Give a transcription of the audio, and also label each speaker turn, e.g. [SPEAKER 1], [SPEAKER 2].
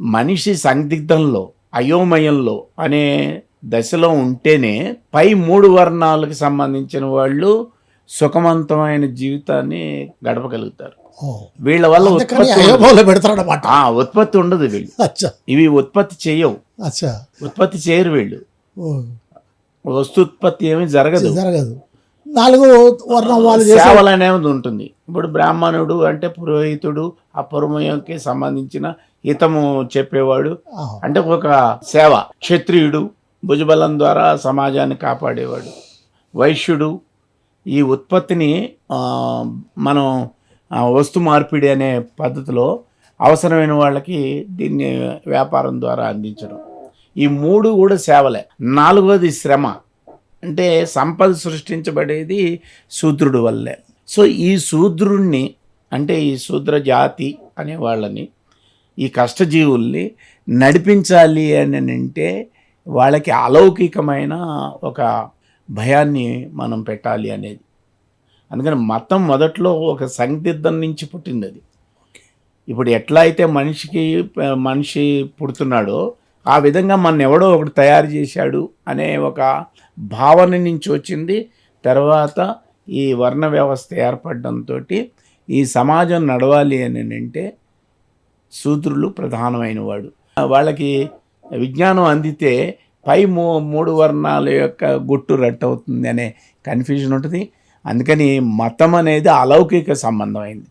[SPEAKER 1] మనిషి సందిగ్ధంలో అయోమయంలో అనే దశలో ఉంటేనే పై మూడు వర్ణాలకు సంబంధించిన వాళ్ళు సుఖవంతమైన జీవితాన్ని గడపగలుగుతారు. వీళ్ళ వల్ల ఉత్పత్తి ఉత్పత్తి ఉండదు వీళ్ళు.
[SPEAKER 2] అచ్చా.
[SPEAKER 1] ఇవి ఉత్పత్తి చేయవు. ఉత్పత్తి చేయరు వీళ్ళు. వస్తుత్పత్తి ఏమీ జరగదు.
[SPEAKER 2] జరగదు. నాలుగు వర్ణం వాళ్ళు
[SPEAKER 1] సేవలు అనేది ఉంటుంది. ఇప్పుడు బ్రాహ్మణుడు అంటే పురోహితుడు ఆ పురమయంకి సంబంధించిన హితము చెప్పేవాడు. అంటే ఒక సేవ. క్షత్రియుడు భుజబలం ద్వారా సమాజాన్ని కాపాడేవాడు. వైశ్యుడు ఈ ఉత్పత్తిని మనం వస్తు మార్పిడి అనే పద్ధతిలో అవసరమైన వాళ్ళకి దీన్ని వ్యాపారం ద్వారా అందించడం. ఈ మూడు కూడా సేవలే. నాలుగవది శ్రమ. అంటే సంపద సృష్టించబడేది శూద్రుడు వల్లే. సో ఈ శూద్రుణ్ణి అంటే ఈ శూద్ర జాతి అనే వాళ్ళని ఈ కష్టజీవుల్ని నడిపించాలి అని అంటే వాళ్ళకి అలౌకికమైన ఒక భయాన్ని మనం పెట్టాలి అనేది. అందుకని మతం మొదట్లో ఒక సందిగ్ధం నుంచి పుట్టింది అది. ఇప్పుడు ఎట్లా అయితే మనిషికి మనిషి పుడుతున్నాడో ఆ విధంగా మన ఎవడో ఒకటి తయారు చేశాడు అనే ఒక భావన నుంచి వచ్చింది. తర్వాత ఈ వర్ణ వ్యవస్థ ఏర్పడడంతో ఈ సమాజం నడవాలి అని అంటే శూద్రులు ప్రధానమైన వాడు వాళ్ళకి విజ్ఞానం అందితే పై మూ మూడు వర్ణాల యొక్క గుట్టు రట్టవుతుంది అనే కన్ఫ్యూజన్ ఉంటుంది. అందుకని మతం అనేది అలౌకిక సంబంధమైంది.